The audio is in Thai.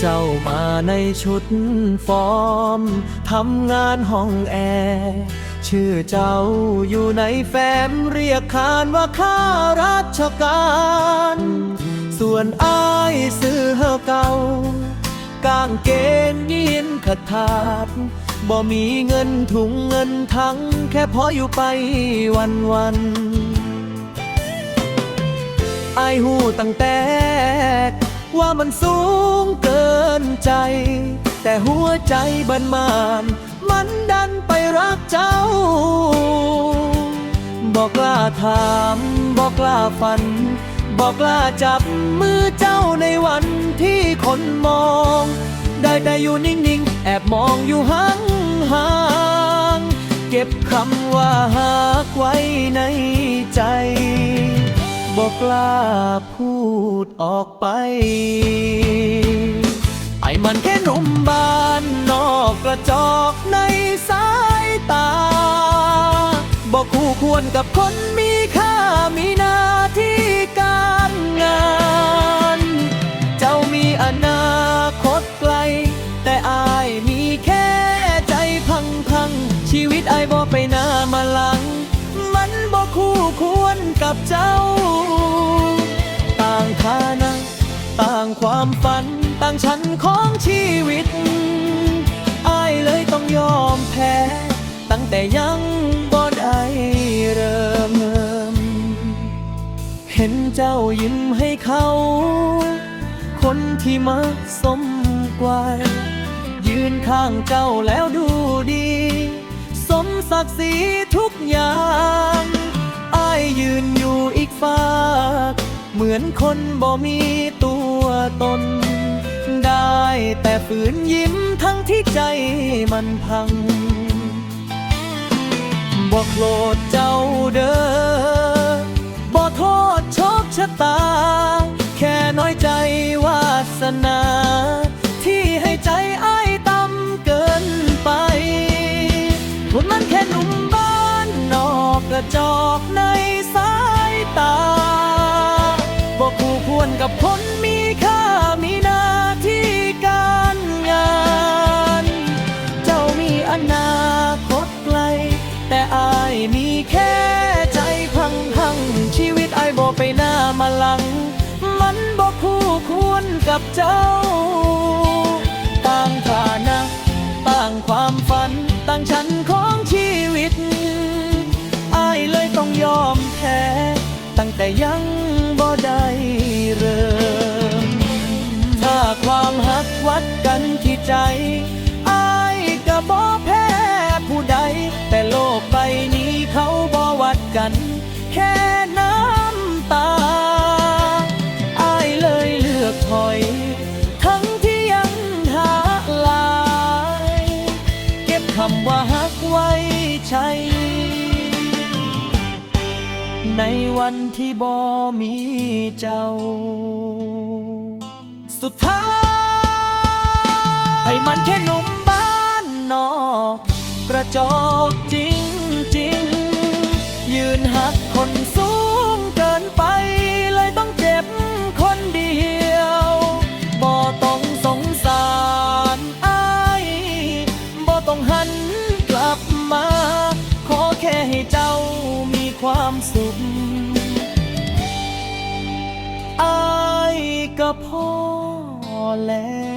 เจ้ามาในชุดฟอร์มทำงานห้องแอร์ชื่อเจ้าอยู่ในแฟ้มเรียกขานว่าข้าราชการ ส่วนอ้ายซื้อเฮเก่ากางเกงยีนขาดขาดบ่มีเงินถุงเงินทั้ง แค่พออยู่ไปวันวันๆอหูตั้งแต่ ว่ามันสูงเกินใจ แต่หัวใจบันมานมันดันไปรักเจ้า บอกกล้าถามบอกกล้าฝัน บอกกล้าจับมือเจ้าในวันที่คนมอง ได้แต่อยู่นิ่งๆ แอบมองอยู่ห่างห่างๆเก็บคำว่าหากไว้ในใจ บอกกล้าพูดออกไป ไอ้มันแค่หนุ่มบ้านนอกกระจอกในสายตา บอกคู่ควรกับคนมีค่ามีหน้าที่การงาน เจ้ามีอนาคตไกล แต่อายมีแค่ใจพังพังๆชีวิตอายบ่ไปหน้ามาหลัง นบ่คู่ควรกับเจ้า ต่างฐานะ ต่างความฝัน ต่างชั้นของชีวิตอายเลยต้องยอมแพ้ ตั้งแต่ยังบ่ได้เริ่ม เห็นเจ้ายิ้มให้เขา คนที่มักสมกวายยืนข้างเจ้าแล้วดูดี ศักดิ์ศรีทุกอย่างอายยืนอยู่อีกฝากเหมือนคนบ่มีตัวตน ได้แต่ฝืนยิ้มทั้งที่ใจมันพังบอกโกรธเจ้าเด้อบ่โทษโชคชะตา หนุ่มบ้านนอกกระจอกในสายตาบอกคู่ควรกับคนมีค่ามีหน้าที่การงาน เจ้ามีอนาคตไกล แต่อายมีแค่ใจพังพังชีวิตอายบ่ไปหน้ามาหลัง มันบ่คู่ควรกับเจ้าต่างฐานะ ต่างความฝัน ต่างชั้น ยังบ่ได้เริ่ม ถ้าความหักวัดกันที่ใจอายก็บ่แพ้ผู้ใด แต่โลกใบนี้เขาบ่วัดกัน แค่น้ำตาอายเลยเลือกถอยทั้งที่ยังหาลาย เก็บคำว่าหักไว้ใช้ ในวันที่บ่มีเจ้า สุดท้าย ให้มันแค่หนุ่มบ้านนอก กระจอกจริงจริงยืนหักคนสูงเกินไป เลยต้องเจ็บคนเดียวบ่ต้องสงสารอายบ่ต้องหันกลับมา ขอแค่ให้เจ้ามีความสุข แล้ว